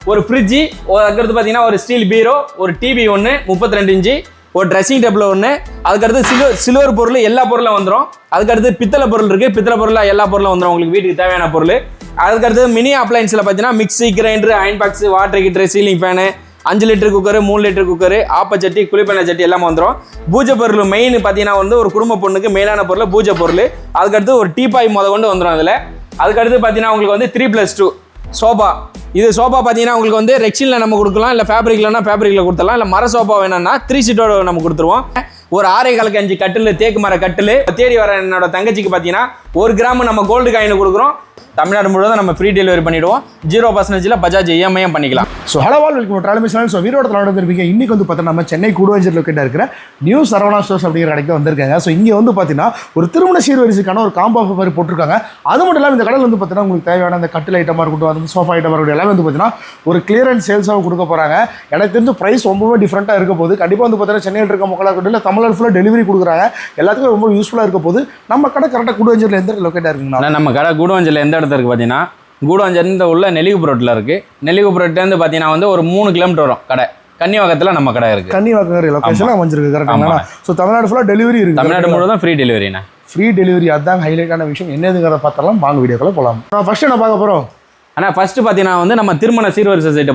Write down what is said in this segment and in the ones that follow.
ஒரு ஃப்ரிட்ஜு அதுக்கடுத்து பார்த்தீங்கன்னா ஒரு ஸ்டீல் பீரோ ஒரு டிவி ஒன்று முப்பத்தி ரெண்டு இன்ச்சு ஒரு ட்ரெஸ்ஸிங் டேபிள் ஒன்று அதுக்கடுத்து சில்வர் சில்வர் பொருள் எல்லா பொருளும் வந்துடும் அதுக்கடுத்து பித்தளை பொருள் இருக்குது பித்தளை பொருளாக எல்லா பொருளும் வந்துடும் உங்களுக்கு வீட்டுக்கு தேவையான பொருள். அதுக்கடுத்து மினி அப்ளைன்ஸில் பார்த்தீங்கன்னா mixie grinder iron box water heater ceiling fan அஞ்சு லிட்டர் குக்கர் மூணு லிட்டர் குக்கர் ஆப்பச்சட்டி குளிப்பெண்ணெய் சட்டி எல்லாமே வந்துடும் பூஜை பொருள் மெயின் பார்த்தீங்கன்னா வந்து ஒரு குடும்ப பொண்ணுக்கு மெயினான பொருள் பூஜை பொருள். அதுக்கடுத்து ஒரு டீபாய் முத கொண்டு வந்துடும் அதில். அதுக்கடுத்து பார்த்தீங்கன்னா உங்களுக்கு வந்து த்ரீ ப்ளஸ் டூ சோபா இது சோஃபா பார்த்தீங்கன்னா உங்களுக்கு வந்து ரெக்ஷனில் நம்ம கொடுக்கலாம் இல்லை ஃபேப்ரிக்லனா ஃபேப்ரிக்கில் கொடுத்துடலாம் இல்லை மர சோஃபா வேணும்னா த்ரீ சீட்டோட நம்ம கொடுத்துருவோம். ஒரு ஆரை காலுக்கு அஞ்சு கட்டில் தேக்கு மர கட்டில். தேடி வர என்னோட தங்கச்சிக்கு பார்த்தீங்கன்னா ஒரு கிராம் நம்ம கோல்டு காயின் கொடுக்குறோம். தமிழ்நாடு முழுவதும் நம்ம ஃப்ரீ டெலிவரி பண்ணிடுவோம். ஜீரோ பர்சன்டேஜில் பஜாஜ் இஎம்ஐயும் பண்ணிக்கலாம். So hello all welcome travel channel so வீரோட தலை வந்திருப்பீங்க இன்னைக்கு வந்து பார்த்தீங்கன்னா நம்ம சென்னை கூடுவஞ்சர் லொக்கேட்டாக இருக்கிற நியூ சரவணா ஸ்டோர்ஸ் அப்படிங்கிற கடைக்கு வந்திருக்காங்க. ஸோ இங்கே வந்து பார்த்தீங்கன்னா ஒரு திருமண சீர்வரிசைக்கான ஒரு காம்போ ஆஃபர் மாதிரி போட்டிருக்காங்க. அது மட்டும் இல்லாமல் இந்த கடையில் வந்து பார்த்தீங்கன்னா உங்களுக்கு தேவையான அந்த கட்டில் ஐட்டமாக இருக்கட்டும் அது சோஃபா ஐட்டமாக இருக்கட்டும் எல்லாமே வந்து பார்த்தீங்கன்னா ஒரு கிளியரன்ஸ் சேல்ஸாக கொடுக்க போகிறாங்க எனக்கு தெரிஞ்சு ப்ரைஸ் ரொம்பவே டிஃப்ரெண்ட்டாக இருக்க போது கண்டிப்பாக வந்து பார்த்தீங்கன்னா சென்னையில் இருக்க மக்களாக இருக்கட்டும் இல்லை தமிழ்நாடு ஃபுல்லாக டெலிவரி கொடுக்குறாங்க. எல்லாத்துக்கும் ரொம்ப யூஸ்ஃபுல்லாக இருக்க போது நம்ம கடை கரெக்டாக கூடுவஞ்சரில் எந்த லொக்கேட்டாக இருக்குங்கண்ணா? ஆனால் நம்ம கடை கூடுவஞ்சல் எந்த இடத்துல இருக்குது பார்த்தீங்கன்னா கூடுவஞ்சல் இந்த உள்ள நெல்லிகுப்புரோட்டில் இருக்குது நெல்லிகுப்புரோட்லேருந்து பார்த்தீங்கன்னா வந்து ஒரு மூணு கிலோமீட்டர் வரும் கடை. கன்னிவாக்கத்தில் நம்ம கடை இருக்குது கன்னிவாக்கங்கிற லொக்கேஷன் அமைஞ்சிருக்கு ஆமாண்ணே. ஸோ தமிழ்நாடு ஃபுல்லாக டெலிவரி இருக்குது தமிழ்நாடு முழுவதும் ஃப்ரீ டெலிவரிண்ணே ஃப்ரீ டெலிவரி அதுதான் ஹைலைட்டான விஷயம். என்னதுங்கிறத பார்த்தலாம் வாங்க வீடியோக்குள்ள போகலாம் நான் ஃபர்ஸ்ட் என்ன பார்க்க போகிறோம் ஆனால் ஃபர்ஸ்ட் பார்த்தீங்கன்னா வந்து நம்ம திருமண சீர்வரிசை செட்டு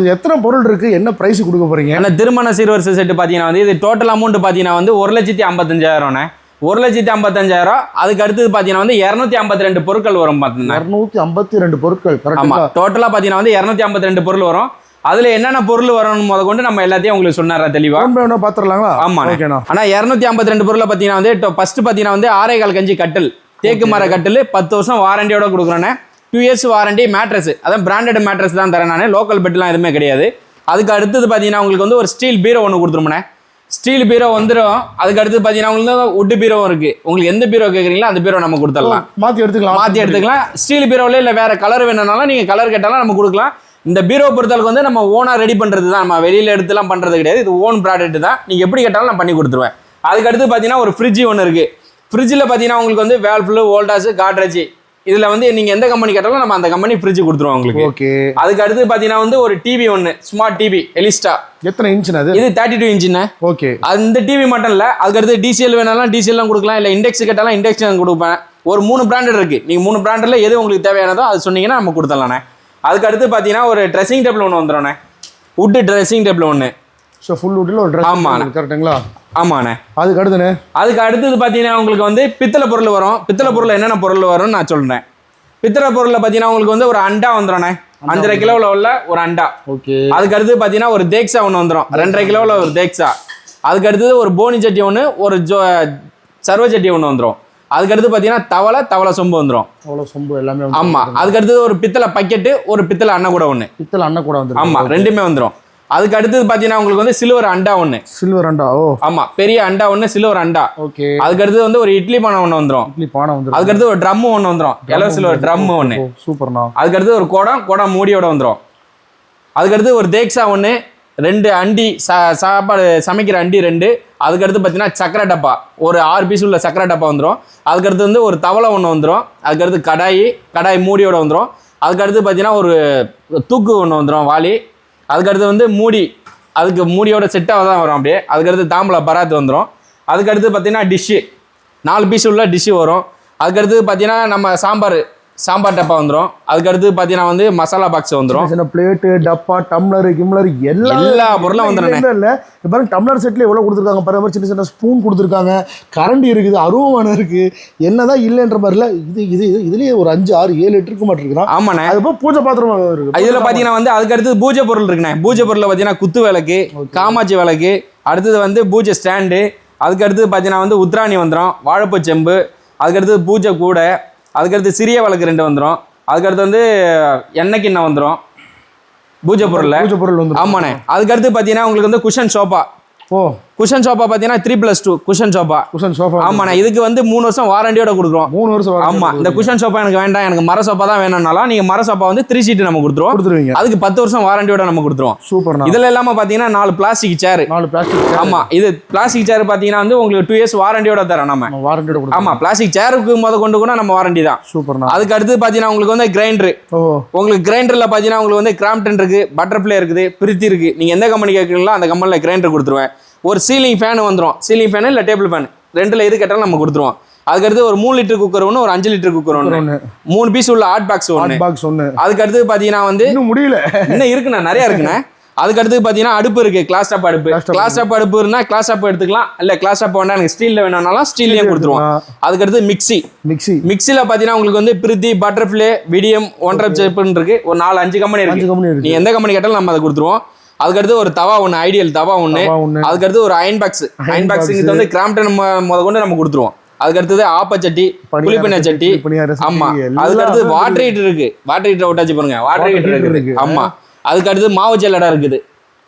இது எத்தனை பொருள் இருக்கு? என்ன பிரைஸ் கொடுக்க போறீங்க? ஆனால் திருமண சீர்வரிசை செட்டு பார்த்தீங்கன்னா வந்து இது டோட்டல் அமௌண்ட் பார்த்தீங்கன்னா வந்து ஒரு லட்சத்தி ஐம்பத்தஞ்சாயிரம்ண்ணே. ஒரு லட்சத்தி ஐம்பத்தஞ்சாயிரம். அதுக்கு அடுத்தது பார்த்தீங்கன்னா வந்து இரநூத்தி ஐம்பத்தி ரெண்டு பொருட்கள் வரும் பார்த்தீங்கன்னா இரநூத்தி ஐம்பத்தி ரெண்டு பொருட்கள் ஆமா கரெக்டாக டோட்டலாக பார்த்தீங்கன்னா வந்து இரநூத்தி ஐம்பத்தி ரெண்டு பொருள் வரும். அதுல என்னென்ன பொருள் வரணும் முத கொண்டு நம்ம எல்லாத்தையும் உங்களுக்கு சொன்னாரா தெளிவா? ஒன் பை ஒன்றா பார்த்துடலாங்களா ஆமா ஓகேண்ணா ஆனா இரநூத்தி ஐம்பத்தி ரெண்டு பொருளை பார்த்தீங்கன்னா வந்து ஃபர்ஸ்ட் பார்த்தீங்கன்னா வந்து ஆரே கால் கஞ்சி கட்டில் தேக்கு மர கட்டில் பத்து வருஷம் வாரண்டியோட கொடுக்குறேன். டூ இயர்ஸ் வாரண்டி மேட்ரஸ் அதான் பிராண்டட் மேட்ரஸ் தான் தரேன் நான். லோக்கல் பெட்லாம் எதுவுமே கிடையாது. அதுக்கு அடுத்தது பார்த்தீங்கன்னா உங்களுக்கு வந்து ஒரு ஸ்டீல் பீரோ ஒன்று கொடுத்துருமோண்ணே. ஸ்டீல் பீரோ வந்துடும் அதுக்கு அடுத்து பார்த்தீங்கன்னா உங்களுக்கு உட்டு பீரோவும் இருக்கு. உங்களுக்கு எந்த பீரோ கேட்குறீங்களோ அந்த பீரோ நம்ம கொடுத்துடலாம். மாற்றி எடுத்துக்கலாம். மாற்றி எடுத்துக்கலாம். ஸ்டீல் பீரோவில் இல்லை வேற கலர் வேணும்னாலும் நீங்கள் கலர் கேட்டாலும் நம்ம கொடுக்கலாம். இந்த பீரோ பொறுத்தளவுக்கு வந்து நம்ம ஓனாக ரெடி பண்ணுறது தான். நம்ம வெளியில் எடுத்துலாம் பண்ணுறது கிடையாது. இது ஓன் ப்ராடக்ட் தான். நீங்கள் எப்படி கேட்டாலும் நான் பண்ணி கொடுத்துருவேன். அதுக்கு அடுத்து பார்த்தீங்கன்னா ஒரு ஃப்ரிட்ஜ் ஒன்று இருக்குது ஃப்ரிட்ஜில் பார்த்தீங்கன்னா உங்களுக்கு வந்து வேல்ஃபுல்லு வோல்டாஸ் காட்ரேஜ் இதில் வந்து நீங்கள் எந்த கம்பெனி கேட்டாலும் நம்ம அந்த கம்பெனி ஃப்ரிட்ஜ் கொடுத்துருவோம் உங்களுக்கு. ஓகே அதுக்கு அடுத்து பார்த்தீங்கன்னா வந்து ஒரு டிவி ஒன்று ஸ்மார்ட் டிவி எலிஸ்டா எத்தனை இன்ச்சுனா அது? இது தேர்ட்டி டூ இன்ச்சுன்னு ஓகே அந்த டிவி மட்டும் இல்லை அதுக்கு அடுத்து டிசிஎல் வேணாலும் டிசிஎல்லாம் கொடுக்கலாம் இல்லை இண்டெக்ஸ் கேட்டாலும் இண்டெக்ஸ் கொடுப்பேன். ஒரு மூணு பிராண்டட் இருக்கு. நீங்கள் மூணு பிராண்டில் எது உங்களுக்கு தேவையானதோ அது சொன்னீங்கன்னா நம்ம கொடுத்துடலாண்ணே. அதுக்கு அடுத்து பார்த்தீங்கன்னா ஒரு ட்ரெஸ்ஸிங் டேபிள் ஒன்று வந்துடும்ண்ணே வுட்டு ட்ரெஸ்ஸிங் டேபிள் ஒன்று ஸோ ஃபுல் வீட்டில் ஒரு. ட்ரெஸ் கரெக்டுங்களா ஆமாண்ணே. அதுக்கு அடுத்துண்ணே அதுக்கு அடுத்தது பார்த்தீங்கன்னா உங்களுக்கு வந்து பித்தளை பொருள் வரும். பித்தளை பொருள் என்னென்ன பொருள் வரும்னு நான் சொல்கிறேன் பித்தளை பொருளில் பார்த்தீங்கன்னா உங்களுக்கு வந்து ஒரு அண்டா வந்துடும்ண்ணே அஞ்சரை கிலோவில் உள்ள ஒரு அண்டா. ஓகே. அதுக்கு அடுத்து பார்த்தீங்கன்னா ஒரு தேக்ஸா ஒன்று வந்துடும் ரெண்டரை கிலோவில் ஒரு தேக்ஸா. அதுக்கு அடுத்தது ஒரு போனி சட்டி ஒன்று ஒரு ஜோ சர்வ சட்டி ஒன்று வந்துடும் அதுக்கு அடுத்து பார்த்தீங்கன்னா தவளை தவளை சொம்பு வந்துடும் அவ்வளோ சொம்பு எல்லாமே ஆமாம் அதுக்கு அடுத்தது ஒரு பித்தளை பக்கெட்டு ஒரு பித்தளை அண்ணன் கூட ஒன்று பித்தளை அண்ணன் கூட வந்து ஆமாம் ரெண்டுமே வந்துடும் அதுக்கு அடுத்தது பார்த்தீங்கன்னா உங்களுக்கு வந்து சில்வர் அண்டா ஒன்று சில்வர் அண்டா ஓ. ஆமாம் பெரிய அண்டா ஒன்று சில்வர் அண்டா. ஓகே. அதுக்கு அடுத்தது வந்து ஒரு இட்லி பானை ஒன்று வந்துடும் இட்லி பானை வந்து அதுக்கு அடுத்து ஒரு ட்ரம் ஒன்று வந்துடும் எல்லோ சில்வர் ட்ரம் ஒன்று சூப்பர்ண்ணா. அதுக்கு அடுத்து ஒரு குடம் குடம் மூடியோட வந்துடும் அதுக்கு அடுத்து ஒரு தேக்ஸா ஒன்று ரெண்டு அண்டி சாப்பாடு சமைக்கிற அண்டி ரெண்டு. அதுக்கடுத்து பார்த்தீங்கன்னா சக்கரை டப்பா. ஒரு ஆறு பீஸ் உள்ள சக்கரை டப்பா வந்துடும் அதுக்கடுத்து வந்து ஒரு தவளை ஒன்று வந்துடும் அதுக்கடுத்து கடாயி கடாய் மூடியோட வந்துடும் அதுக்கடுத்து பார்த்தீங்கன்னா ஒரு தூக்கு ஒன்று வந்துடும் வாளி. அதுக்கடுத்து வந்து மூடி அதுக்கு மூடியோட செட்டாக தான் வரும் அப்படியே. அதுக்கடுத்து தாம்பலா பராத்து வந்துடும் அதுக்கடுத்து பார்த்தீங்கன்னா டிஷ்ஷு. நாலு பீஸ் உள்ள டிஷ்ஷு வரும். அதுக்கடுத்து பார்த்தீங்கன்னா நம்ம சாம்பார். சாம்பார் டப்பா வந்துடும் அதுக்கடுத்து பார்த்தீங்கன்னா வந்து மசாலா பாக்ஸ் வந்துடும் சின்ன பிளேட்டு டப்பா டம்ளர் கிம்ளர் எல்லாம் எல்லா பொருளும் வந்துடுண்ணே. இல்ல இப்ப டம்ளர் செட்ல எவ்வளவு கொடுத்துருக்காங்க பாருங்க. சின்ன சின்ன ஸ்பூன் கொடுத்துருக்காங்க. கரண்டி இருக்குது அருவமான இருக்கு. என்னதான் இல்லைன்ற மாதிரி இல்ல. இது இது இது இதுலயே ஒரு அஞ்சு ஆறு ஏழு லிட்டருக்கு மட்டும் இருக்கிறான் ஆமாண்ணே. அது போய் பூஜை பாத்திரம் இருக்கு. இதில் பார்த்தீங்கன்னா வந்து அதுக்கு அடுத்து பூஜை பொருள் இருக்குண்ணே. பூஜை பொருளில் பார்த்தீங்கன்னா குத்து விளக்கு காமாட்சி விளக்கு அடுத்தது வந்து பூஜை ஸ்டாண்டு அதுக்கு அடுத்து பார்த்தீங்கன்னா வந்து உத்ராணி வந்துடும் வாழைப்பூ செம்பு அதுக்கடுத்து பூஜை கூடை அதுக்கடுத்து சிறிய விளக்கு ரெண்டு வந்துடும் அதுக்கடுத்து வந்து எண்ணெய் கிண்ணம் வந்துடும் பூஜை பொருளில். பூஜை பொருள் வந்து ஆமாண்ணே. அதுக்கடுத்து பார்த்தீங்கன்னா உங்களுக்கு வந்து குஷன் சோஃபா ஓ. குஷன் சோஃபா பார்த்தீங்கன்னா three plus two cushion sofa cushion sofa ஆமாண்ணா இதுக்கு வந்து மூணு வருஷம் வாரண்டியோட கொடுக்குறோம் மூணு வருஷம் ஆமா இந்த குஷன் சோஃபா எனக்கு வேண்டாம் எனக்கு மர சோஃபா தான் வேணும்னாலும் நீங்க மர சோஃபா வந்து த்ரீ சீட் நம்ம கொடுத்துருவோம். கொடுத்துருவீங்க. அதுக்கு பத்து வருஷம் வாரண்டியோட நம்ம கொடுத்துருவோம். சூப்பர்ண்ணா. இதுல இல்லாம பாத்தீங்கன்னா நாலு பிளாஸ்டிக் சேர் நாலு பிளாஸ்டிக் ஆமா இது பிளாஸ்டிக் சேர் பாத்தீங்கன்னா வந்து உங்களுக்கு டூ இயர்ஸ் வாரண்டியோட தரோம் நம்ம வாரண்டியோட ஆமா பிளாஸ்டிக் சேருக்கு முத கொண்டு கூட நம்ம வாரண்டி தான். சூப்பர்ண்ணா. அதுக்கு அடுத்து பாத்தீங்கன்னா உங்களுக்கு வந்து கிரைண்டர் உங்களுக்கு கிரைண்டர்ல பாத்தீங்கன்னா உங்களுக்கு வந்து கிராம்டன் இருக்கு பட்டர்ஃப்ளை இருக்குது பிரித்தி இருக்கு. நீங்க எந்த கம்பெனி கேட்குறீங்களோ அந்த கம்பெனில கிரைண்டர் கொடுத்துருவேன். ஒரு சீலிங் ஃபேன் வந்துரும். சீலிங் ஃபேன் இல்ல டேபிள் ஃபேன் ரெண்டுல எது கேட்டாலும் நம்ம கொடுத்துருவோம். அதுக்கடுத்து ஒரு மூணு லிட்டர் குக்கர் ஒன்று ஒரு அஞ்சு லிட்டர் குக்கர் ஒன்று மூணு பீஸ் உள்ள ஹாட் பாக்ஸ் ஒன்று பாக்ஸ் ஒன்று அதுக்கு அடுத்து பாத்தீங்கன்னா வந்து இன்னும் முடியல. இன்னும் இருக்குண்ணா நிறைய இருக்குண்ணே. அதுக்கு அடுத்து பாத்தீங்கன்னா அடுப்பு இருக்கு. கிளாஸ் டாப் அடுப்பு. கிளாஸ் டாப் அடுப்பு. இருந்தா கிளாஸ் டாப் எடுத்துக்கலாம். இல்ல கிளாஸ் டாப் வேண்டாம் எனக்கு ஸ்டீல்ல வேணும்னாலும் ஸ்டீல்லையும் கொடுத்துருவோம். அதுக்கு அடுத்து மிக்ஸி மிக்ஸி மிக்ஸில பாத்தீங்கன்னா உங்களுக்கு வந்து பிரித்தி பட்டர்ஃப்ளை விடியம் ஒன்றரை செப்புன்னு இருக்கு. ஒரு நாலு அஞ்சு கம்பெனி இருக்கு. நீ எந்த கம்பெனி கேட்டாலும் நம்ம அதை கொடுத்துருவோம். அதுக்கடுத்து ஒரு தவா ஒன்று ஐடியல் தவா ஒன்று. அதுக்கடுத்து ஒரு iron box iron box. Box வந்து கிராம்டன் முத கொண்டு நம்ம கொடுத்துருவோம். அதுக்கடுத்தது ஆப்பச்சட்டி புளிப்பின சட்டி ஆமா. அதுக்கடுத்து வாட்டர் ஹீட்டர் இருக்கு. வாட்டர் ஹீட்டர் விட்டாச்சு பாருங்க. வாட்டர் ஹீட்டர் இருக்கு. ஆமா. அதுக்கடுத்து மாவு ஜல்லடா இருக்குது.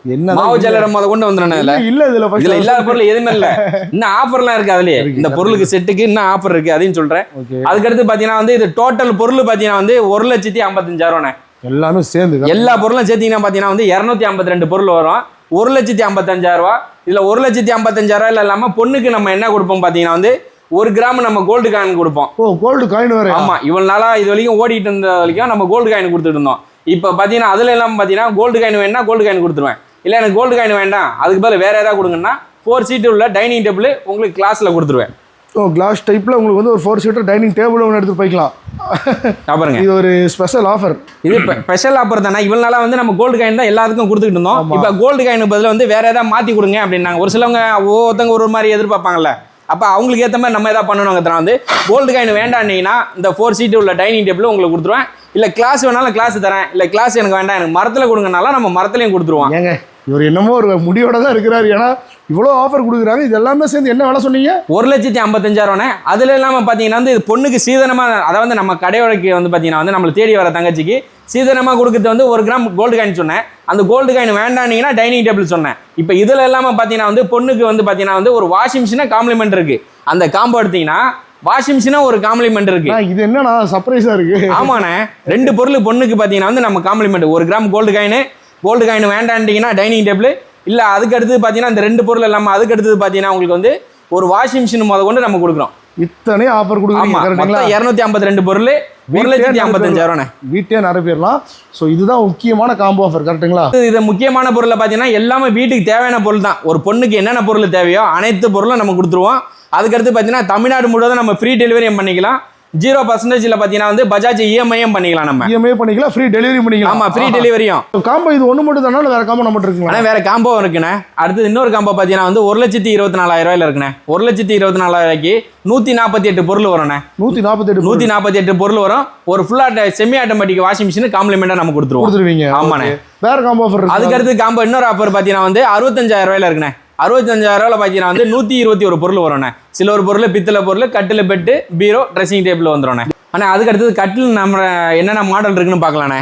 என்ன மாவு ஜல்லடை முத கொண்டு வந்துடுறேன் இதுல. இல்ல இதுல இதுல இல்லாத பொருள் எதுவுமே இல்ல. இன்னும் ஆஃபர்லாம் இருக்கு அதுலயே. இந்த பொருளுக்கு செட்டுக்கு இன்னும் ஆஃபர் இருக்கு. அதையும் சொல்றேன். அதுக்கடுத்து பாத்தீங்கன்னா வந்து இது டோட்டல் பொருள் பாத்தீங்கன்னா வந்து ஒரு லட்சத்தி ஐம்பத்தஞ்சாயிரம் எல்லாமே சேர்ந்து எல்லா பொருளும் சேர்த்தீங்கன்னா பாத்தீங்கன்னா வந்து இருநூத்தி ஐம்பத்தி ரெண்டு பொருள் வரும். ஒரு லட்சத்தி ஐம்பத்தஞ்சாயிரம் ரூபா. இதுல ஒரு லட்சத்தி ஐம்பத்தஞ்சாயிரம் ரூபாய் இல்லாம பொண்ணுக்கு நம்ம என்ன கொடுப்போம் பாத்தீங்கன்னா வந்து ஒரு கிராம் நம்ம கோல்டு காயின் கொடுப்போம். ஓ கோல்டு காயின் வேற ஆமா இவ்வளவு நாளா இது வரைக்கும் ஓடிட்டு இருந்த வரைக்கும் நம்ம கோல்டு காயின் கொடுத்துட்டு இருந்தோம். இப்போ பாத்தீங்கன்னா அதுல எல்லாம் பாத்தீங்கன்னா கோல்டு காயின் வேணா கோல்டு காயின் கொடுத்துருவேன். இல்ல எனக்கு கோல்டு காயின் வேண்டாம். அதுக்கு பதில் வேற ஏதாவது கொடுங்கன்னா ஃபோர் சீட்டு உள்ள டைனிங் டேபிள் உங்களுக்கு கிளாஸ்ல கொடுத்துருவேன். ஓ கிளாஸ் டைப்ல உங்களுக்கு வந்து ஒரு ஃபோர் சீட்டர் டைனிங் டேபிள் ஒன்று எடுத்து போய்க்கலாம். பாருங்க. இது ஒரு ஸ்பெஷல் ஆஃபர் இது ஸ்பெஷல் ஆஃபர் தானே. இவ்வளவு நாளா வந்து நம்ம கோல்டு காயின் தான் எல்லாத்துக்கும் கொடுத்துட்டு இருந்தோம். இப்போ கோல்டு காயின் பதிலா வந்து வேற ஏதாவது மாத்தி கொடுங்க அப்படின்னாங்க. ஒரு சிலவங்க ஒவ்வொருத்தவங்க ஒரு மாதிரி எதிர்பார்ப்பாங்கல்ல. அப்ப அவங்களுக்கு ஏத்த மாதிரி நம்ம ஏதாவது பண்ணணுங்கிறதுனா வந்து. கோல்டு காயின் வேண்டாம்னீங்கன்னா இந்த ஃபோர் சீட்டு உள்ள டைனிங் டேபிள் உங்களுக்கு கொடுத்துருவேன். இல்ல கிளாஸ் வேணாலும் கிளாஸ் தரேன். இல்ல கிளாஸ் எனக்கு வேண்டாம். எனக்கு மரத்துல கொடுங்கனாலும் நம்ம மரத்துலயும் கொடுத்துருவோம். ஏங்க இவர் என்னமோ ஒரு முடியோட தான் இருக்கிறாரு. ஏன்னா இவ்வளோ ஆஃபர் கொடுக்குறாங்க. இது எல்லாமே சேர்ந்து என்ன வேலை சொன்னீங்க? ஒரு லட்சத்தி ஐம்பத்தஞ்சாயிரம்னே அதுல இல்லாம பாத்தீங்கன்னா வந்து இது பொண்ணுக்கு சீதனமா அதாவது வந்து நம்ம கடையோடைக்கு வந்து பாத்தீங்கன்னா வந்து நம்மளை தேடி வர தங்கச்சிக்கு சீதனமா கொடுக்கறது வந்து ஒரு கிராம் கோல்டு காயின் சொன்னேன். அந்த கோல்டு காயின் வேண்டானீங்கன்னா டைனிங் டேபிள் சொன்னேன். இப்போ இதுல இல்லாம பாத்தீங்கன்னா வந்து பொண்ணுக்கு வந்து பாத்தீங்கன்னா வந்து ஒரு வாஷிங் மிஷினா காம்ப்ளிமெண்ட் இருக்கு. அந்த காம்போ எடுத்தீங்கன்னா வாஷிங் மிஷினா ஒரு காம்ப்ளிமெண்ட் இருக்கு. இது என்னண்ணா சர்ப்ரைஸா இருக்கு. ஆமாண்ணே. ரெண்டு பொருள் பொண்ணுக்கு பாத்தீங்கன்னா வந்து நம்ம காம்ப்ளிமெண்ட் ஒரு gram gold coin gold coin வேண்டான்ட்டீங்கன்னா dining table இல்ல அதுக்கு அடுத்து பாத்தீங்கன்னா இந்த ரெண்டு பொருள் இல்லாம அதுக்கு அடுத்தது பாத்தீங்கன்னா உங்களுக்கு வந்து ஒரு வாஷிங் மிஷின் முத கொண்டு நம்ம கொடுக்குறோம். இத்தனை ஆஃபர் கொடுக்குறீங்க கரெக்டுங்களா இருநூத்தி ஐம்பத்தி ரெண்டு பொருள் ஒரு லட்சத்தி ஐம்பத்தஞ்சாயிரம் வீட்டே நிரப்பிடலாம் ஸோ இதுதான் முக்கியமான காம்போ ஆஃபர் கரெக்ட்டுங்களா இது முக்கியமான பொருளை பார்த்தீங்கன்னா எல்லாமே வீட்டுக்கு தேவையான பொருள் தான். ஒரு பொண்ணுக்கு என்னென்ன பொருள் தேவையோ அனைத்து பொருளும் நம்ம கொடுத்துருவோம். அதுக்கடுத்து பார்த்தீங்கன்னா தமிழ்நாடு முழுவதும் நம்ம ஃப்ரீ டெலிவரியும் பண்ணிக்கலாம். ஜீரோ பர்சன்டேஜில் பார்த்தீங்கன்னா வந்து பஜாஜ் இஎம்ஐயும் பண்ணிக்கலாம் நம்ம. இஎம்ஐ பண்ணிக்கலாம் ஃப்ரீ டெலிவரி பண்ணிக்கலாம். ஆமா ஃப்ரீ டெலிவரியும் காம்போ இது ஒன்று மட்டும் தானே வேற காம்போ நம்ம இருக்குங்களா? வேற காம்போ இருக்குண்ணே. அடுத்து இன்னொரு காம்போ பார்த்தீங்கன்னா வந்து ஒரு லட்சத்தி இருபத்தி நாலாயிரம் ரூபாயில இருக்குண்ணே. ஒரு லட்சத்தி இருபத்தி நாலாயிரம் ரூபாய்க்கு நூற்றி நாற்பத்தி எட்டு பொருள் வரும்ண்ணே. நூற்றி நாற்பத்தெட்டு நூற்றி நாற்பத்தி எட்டு பொருள் வரும். ஒரு ஃபுல்லாக செமி ஆட்டோமேட்டிக் வாஷிங் மிஷின் காம்ப்ளிமெண்ட்டாக நம்ம கொடுத்துருவோம். கொடுத்துருவீங்க. ஆமாண்ணே. வேற காம்போ ஆஃபர் அதுக்கு அடுத்து காம்போ இன்னொரு ஆஃபர் பார்த்தீங்கன்னா வந்து அறுபத்தஞ்சாயிரம் ரூபாயில இருக்குண்ணே. அறுபத்தஞ்சாயிரம் ரூபாயில பார்த்தீங்கன்னா வந்து நூற்றி இருபத்தி ஒரு பொருள் வரும்ண்ணே. சில்வர் பொருள் பித்தளை பொருள் கட்டில் பெட்டு பீரோ ட்ரெஸ்ஸிங் டேபிள் வந்துடும்ண்ணே ஆனால் அதுக்கு அடுத்தது கட்டில் நம்ம என்னென்ன மாடல் இருக்குன்னு பார்க்கலாண்ணே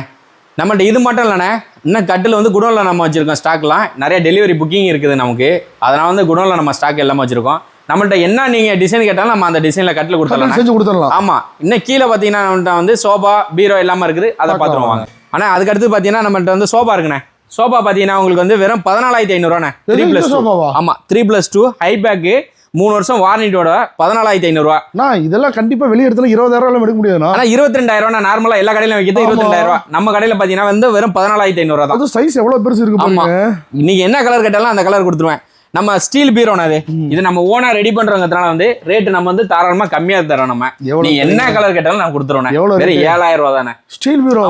நம்மள்ட்ட இது மட்டும் இல்லைண்ணே. இன்னும் கட்டில் வந்து குடோனில் நம்ம வச்சுருக்கோம் ஸ்டாக்லாம் நிறைய டெலிவரி புக்கிங் இருக்குது நமக்கு. அதனால் வந்து குடோனில் நம்ம ஸ்டாக் எல்லாமே வச்சுருக்கோம். நம்மள்ட்ட என்ன நீங்கள் டிசைன் கேட்டாலும் நம்ம அந்த டிசைனில் கட்டில் கொடுத்துடலாம் செஞ்சு கொடுத்துடலாம். ஆமா. இன்னும் கீழே பார்த்தீங்கன்னா நம்மள்ட்ட வந்து சோபா பீரோ எல்லாமே இருக்குது. அதை பார்த்துருவோம் வாங்க. ஆனால் அதுக்கடுத்து பார்த்தீங்கன்னா நம்மள்ட்ட வந்து சோபா இருக்குண்ணே. சோபா பார்த்தீங்கன்னா உங்களுக்கு வந்து வெறும் பதினாலாயிரத்தி ஐநூறுவாண்ணே. த்ரீ ப்ளஸ் டூ சோஃபாவா ஆமா three plus two high back மூணு வருஷம் வாரண்டியோட பதினாலாயிரத்தி ஐநூறுரூவா நான் இதெல்லாம் கண்டிப்பா வெளிய இடத்துல இருபதாயிரம் ரூபாய் எடுக்க முடியாதுண்ணா. ஆனால் இருபத்தி ரெண்டாயிரம் ரூபா நார்மலாக எல்லா கடையிலும் வைக்கிறது. இருபத்தி ரெண்டாயிரம் ரூபா நம்ம கடையில் பார்த்தீங்கன்னா வந்து வெறும் பதினாலாயிரத்தி ஐநூறுவா தான். அது சைஸ் எவ்வளவு பெருசு இருக்கு ஆமா. இன்னைக்கு என்ன கலர் கேட்டாலும் அந்த கலர் கொடுத்துருவேன். நம்ம ஸ்டீல் பீரோனா அது. இது நம்ம ஓனா ரெடி பண்றவங்கிறதுனால வந்து ரேட் நம்ம வந்து தாராளமா கம்மியா தரோம் நம்ம. நீ என்ன கலர் கேட்டாலும் நான் எவ்வளவு வெறும்? ஏழாயிரம் ரூபா தானே. ஸ்டீல் பீரோ.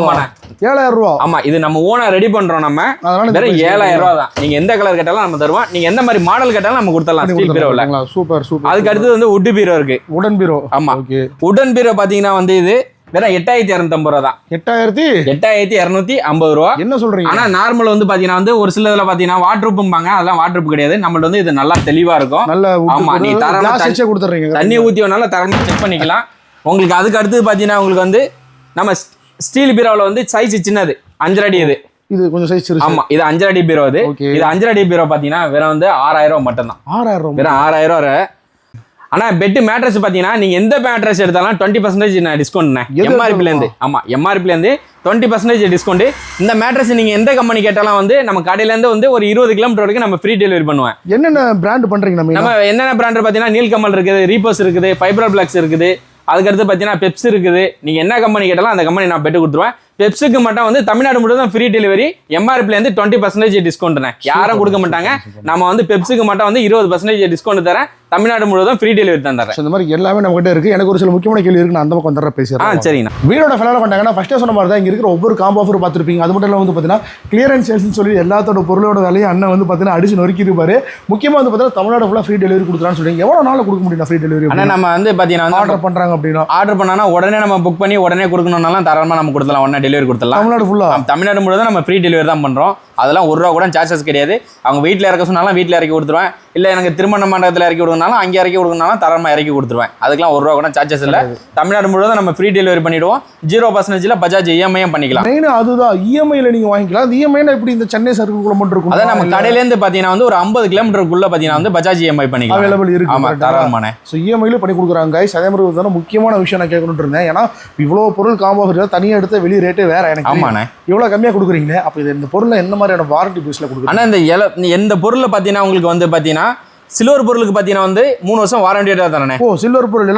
ஏழாயிரம் ரூபா? ஆமா இது நம்ம ஓனா ரெடி பண்றோம் நம்ம. வெறும் ஏழாயிரம் ரூபா தான். நீங்க எந்த கலர் கேட்டாலும் நம்ம தருவோம். நீங்க எந்த மாதிரி மாடல் கேட்டாலும் நம்ம கொடுத்துடலாம் ஸ்டீல் கொடுத்துருக்காங்களா? சூப்பர் சூப்பர் அதுக்கு அடுத்து வந்து உட்டு பீரோ இருக்கு. உடன் பீரோ ஆமா. உடன் பீரோ பாத்தீங்கன்னா வந்து இது வெறும் எட்டாயிரத்தி இரநூத்தம்பது ரூபா தான். எட்டாயிரத்தி? எட்டாயிரத்தி இரநூத்தி ஐம்பது ரூபா. என்ன சொல்றீங்க? ஆனா நார்மல் வந்து பாத்தீங்கன்னா வந்து ஒரு சில இதுல பாத்தீங்கன்னா வாட்டர்ப்ம்பாங்க அதெல்லாம் வாட்டர்ப் கிடையாது. நம்மள்ட்ட வந்து இது நல்லா தெளிவா இருக்கும். நல்ல ஆமா, நீ தரமா கொடுத்துறீங்க தண்ணி ஊற்றி வேணாலும் தரமா செக் பண்ணிக்கலாம். உங்களுக்கு அதுக்கு அடுத்து பார்த்தீங்கன்னா உங்களுக்கு வந்து நம்ம ஸ்டீல் பீரோவில் வந்து சைஸ் சின்னது. அஞ்சரை அடி இது. இது கொஞ்சம் சைஸ் ஆமா இது அஞ்சரை அடி பீரோ இது இது அஞ்சரை அடி பீரோ பாத்தீங்கன்னா வெறும் வந்து ஆறாயிரம் ரூபாய் மட்டும்தான். ஆறாயிரம் வெறும் ஆறாயிரம் ரூபாய் ஆனா பெட் மேட்ரஸ் பாத்தீங்கன்னா நீங்க எந்த மேட்ரஸ் எடுத்தாலும் டுவெண்ட்டி பர்சன்டேஜ் நான் டிஸ்கவுண்ட் எது எம்ஆர்பில இருந்து ஆமா எம்ஆர்பில இருந்து டுவெண்ட்டி பர்சன்டேஜ் டிஸ்கவுண்ட் இந்த மேட்ரஸ் நீங்க எந்த கம்பெனி கேட்டாலும் வந்து நம்ம கடையில இருந்து வந்து ஒரு இருபது கிலோமீட்டர் வரைக்கும் நம்ம ஃப்ரீ டெலிவரி பண்ணுவேன். என்னென்ன பிராண்ட் பண்றீங்க நம்ம நம்ம என்னென்ன பிராண்ட் பார்த்தீங்கன்னா நீல்கமல் இருக்குது ரீபோஸ் இருக்குது ஃபைபர் பிளாக்ஸ் இருக்குது அதுக்கடுத்து பார்த்தீங்கன்னா பெப்ஸ் இருக்குது. நீங்கள் என்ன கம்பெனி கேட்டாலும் அந்த கம்பெனி நான் பெட்டு கொடுத்துருவேன். பெப்ஸுக்கு மட்டும் வந்து தமிழ்நாடு முழுவதும் ஃப்ரீ டெலிவரி எம்ஆர்பிலேருந்து டுவெண்ட்டி பர்சன்டேஜ் டிஸ்கவுண்ட்னே யாரும் கொடுக்க மாட்டாங்க. நம்ம வந்து பெப்ஸுக்கு மட்டும் வந்து இருபது பர்சன்டேஜ் டிஸ்கவுண்ட் தரேன். தமிழ்நாடு முழுவதும் ஃப்ரீ டெலிவரி தான் தரேன். இந்த மாதிரி எல்லாமே நம்ம கிட்ட இருக்கு. எனக்கு ஒரு சில முக்கியமான கேள்வி இருக்கு. நான் அந்த பக்கம் ஆ பேசுறேன் சரிங்கண்ணா. வீடோட ஃபெலால பண்ணாங்கன்னா ஃபஸ்ட்டே சொன்ன மாதிரி தான் இங்கே இருக்கிற ஒவ்வொரு காம்போ ஆஃபர் பார்த்துருப்பீங்க. அது மட்டும் இல்லாமல் வந்து பார்த்தீங்கன்னா கிளியரன்ஸ் சேல்ஸ்னு சொல்லி எல்லாத்தோட பொருளோட விலையை அண்ணன் வந்து பார்த்தீங்கன்னா அடிச்சு நொறுக்கி இருப்பாரு. முக்கியமாக வந்து பார்த்தீங்கன்னா தமிழ்நாடு ஃபுல்லாக ஃப்ரீ டெலிவரி கொடுக்குறான்னு சொல்றீங்க. எவ்வளோ நாளில் கொடுக்க முடியும் ஃப்ரீ டெலிவரி ஆனால் நம்ம வந்து பார்த்தீங்கன்னா ஆர்டர் பண்ணுறாங்க அப்படின்னா. ஆர்டர் பண்ணானா உடனே நம்ம புக் பண்ணி உடனே கொடுக்கணும்னாலும் தாராளமாக நம்ம கொடுத்துலாம் உடனே டெலிவரி கொடுத்துடலாம். தமிழ்நாடு ஃபுல்லாக தமிழ்நாடு முழுவதும் நம்ம ஃப்ரீ டெலிவரி தான் பண்ணுறோம் அதெல்லாம் ஒரு ரூபா கூட சார்ஜஸ் கிடையாது. அவங்க வீட்டில் இறக்க சொன்னாலும் வீட்டில் இறக்கி கொடுத்துருவேன். இல்லை எனக்கு திருமண மண்டபத்தில் இறக்கி கொடுக்கணும்னாலும் அங்கே இறக்கி கொடுக்கணும்னாலும் தரமாக இறக்கி கொடுத்துருவேன். அதுக்கெல்லாம் ஒரு ரூபா கூட சார்ஜஸ் இல்லை. தமிழ்நாடு முழுவதும் நம்ம ஃப்ரீ டெலிவரி பண்ணிடுவோம். ஜீரோ பர்சன்டேஜில் பஜாஜ் இஎம்ஐயும் பண்ணிக்கலாம். மெயின் அதுதான் E இஎம்ஐல நீங்கள் வாங்கிக்கலாம். அந்த இஎம்ஐல எப்படி இந்த சென்னை சர்க்கிள்குள்ள மட்டும் இருக்கும்? அதான் நம்ம கடையிலேருந்து பார்த்தீங்கன்னா வந்து ஒரு ஐம்பது கிலோமீட்டருக்குள்ள பார்த்தீங்கன்னா வந்து பஜாஜ் இஎம்ஐ பண்ணிக்கலாம். அவைலபிள் இருக்கு ஆமா தாராளமான. ஸோ இஎம்ஐல பண்ணி கொடுக்குறாங்க guys. அதே மாதிரி தானே முக்கியமான விஷயம் நான் கேட்கணும்னு இருந்தேன். ஏன்னா இவ்வளோ பொருள் காம்போ தனியாக எடுத்த வெளியே ரேட்டே வேற எனக்கு ஆமாண்ணே. இவ்வளோ கம்மியாக கொடுக்குறீங்களே? அப்போ இது இந்த பொருளை என்ன மாதிரியான வாரண்டி பேஸில் கொடுக்குறீங்க? ஆனால் இந்த எல எந்த பொருளை பார்த்தீங்கன்னா உங்களுக்கு வந்து பார்த்தீங்கன்னா சில்வர் பொருளுக்கு பார்த்தீங்கன்னா வந்து மூணு வருஷம் வாரண்டியாக தானே? ஓ சில்வர் பொருள்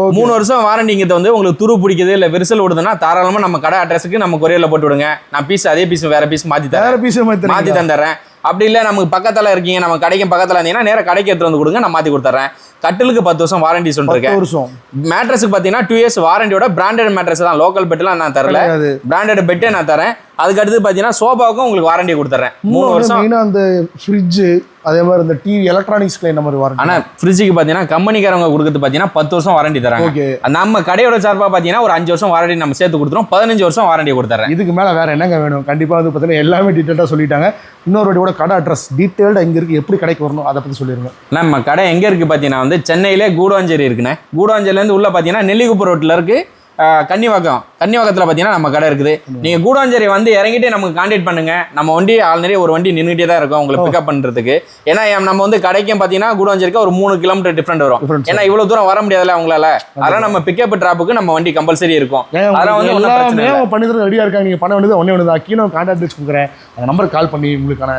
ஓ மூணு வருஷம் வாரண்டிங்கிறது வந்து உங்களுக்கு துரு பிடிக்குது இல்லை விரிசல் விடுதுன்னா தாராளமாக நம்ம கடை அட்ரஸுக்கு நம்ம கொரியரில் போட்டு விடுங்க. நான் பீஸ் அதே பீஸ் வேற பீஸ் மாற்றி தரேன். வேற பீஸ் மாற்றி தந்துடுறேன் அப்படி இல்லை நமக்கு பக்கத்தில் இருக்கீங்க நம்ம கடைக்கும் பக்கத்தில் இருந்தீங்கன்னா நேராக கடைக்கு எடுத்து வந்து கொடுங்க நான் மாற்றி கொடுத்துட்றேன் கட்டிலுக்கு பத்து வருஷம் வாரண்டி சொல்லிருக்கேன் வருஷம். மேட்ரஸுக்கு பார்த்தீங்கன்னா டூ இயர்ஸ் வாரண்டியோட பிராண்டட் மேட்ரஸ் தான். லோக்கல் பெட்லாம் நான் தரல. பிராண்டட் பெட்டே நான் தரேன். அதுக்கு அடுத்து பார்த்தீங்கன்னா சோபாவுக்கும் உங்களுக்கு வாரண்டி கொடுத்துட்றேன் மூணு வருஷம் அந்த ஃப்ரிட்ஜு அதே மாதிரி இந்த டிவி எலக்ட்ரானிக்ஸ்ல என்ன மாதிரி வாரண்டி ஆனால் ஃப்ரிட்ஜுக்கு பார்த்தீங்கன்னா கம்பெனிக்காரங்க கொடுக்குறது பார்த்தீங்கன்னா பத்து வருஷம் வாரண்டி தராங்க. ஓகே நம்ம கடையோட சார்பாக பார்த்தீங்கன்னா ஒரு அஞ்சு வருஷம் வாரண்டி நம்ம சேர்த்து கொடுத்துரும் பதினஞ்சு வருஷம் வாரண்டி கொடுத்துறேன். இதுக்கு மேலே வேற என்னங்க வேணும்? கண்டிப்பாக வந்து பார்த்தீங்கன்னா எல்லாமே டீட்டெயிலாக சொல்லிட்டாங்க. இன்னொரு வாட்டியோட கடை அட்ரஸ் டீட்டெயில்டாக எங்கே இருக்குது எப்படி கடைக்கு வரணும் அதை பற்றி சொல்லிடுங்க நம்ம கடை எங்கே இருக்குது பார்த்தீங்கன்னா வந்து சென்னையிலே கூடாஞ்சேரி இருக்குண்ணே. கூடாஞ்சேரிலேருந்து உள்ள பார்த்தீங்கன்னா நெல்லிக்குப்பம் ரோட்டில் இருக்குது கன்னிவாக்கம். கன்னிவாக்கத்தில் பார்த்தீங்கன்னா நம்ம கடை இருக்குது. நீங்கள் கூடாஞ்சேரி வந்து இறங்கிட்டு நமக்கு கான்டாக்ட் பண்ணுங்க. நம்ம வண்டி ஆல்ரெடி ஒரு வண்டி நின்றுட்டே தான் இருக்கும் உங்களை பிக்கப் பண்ணுறதுக்கு ஏன்னா நம்ம வந்து கடைக்கும் பார்த்தீங்கன்னா கூடாஞ்சேரிக்கு ஒரு மூணு கிலோமீட்டர் டிஃப்ரெண்ட் வரும். ஏன்னா இவ்வளோ தூரம் வர முடியாதுல்ல அவங்களால அதெல்லாம் நம்ம பிக்கப் ட்ராப்புக்கு நம்ம வண்டி கம்பல்சரி இருக்கும். அதெல்லாம் வந்து பண்ணி ரெடியாக இருக்காங்க. நீங்கள் பண்ண வேண்டியது ஒன்றே ஒன்று தான் கீழே கான்டாக்ட் வச்சு கொடுக்குறேன். அந்த நம்பர் கால் பண்ணி உங்களுக்கான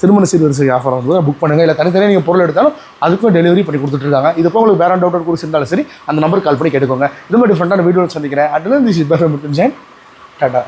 திருமண சீர்வரிசை ஆஃபர் வந்து புக் பண்ணுங்கள் இல்லை தனித்தனியாக நீங்கள் பொருள் எடுத்தாலும் அதுக்கும் டெலிவரி பண்ணி கொடுத்துட்ருக்காங்க இது போக உங்களுக்கு வேற டவுட் கூட இருந்தாலும் சரி அந்த நம்பர் கால் பண்ணி கேட்டுக்கோங்க. இது மாதிரி டிஃப்ரெண்டான வீடியோ சந்திக்கிறேன். அட்லன் திஸ் இஸ் பஃபே முத்துஞ்சன் டாடா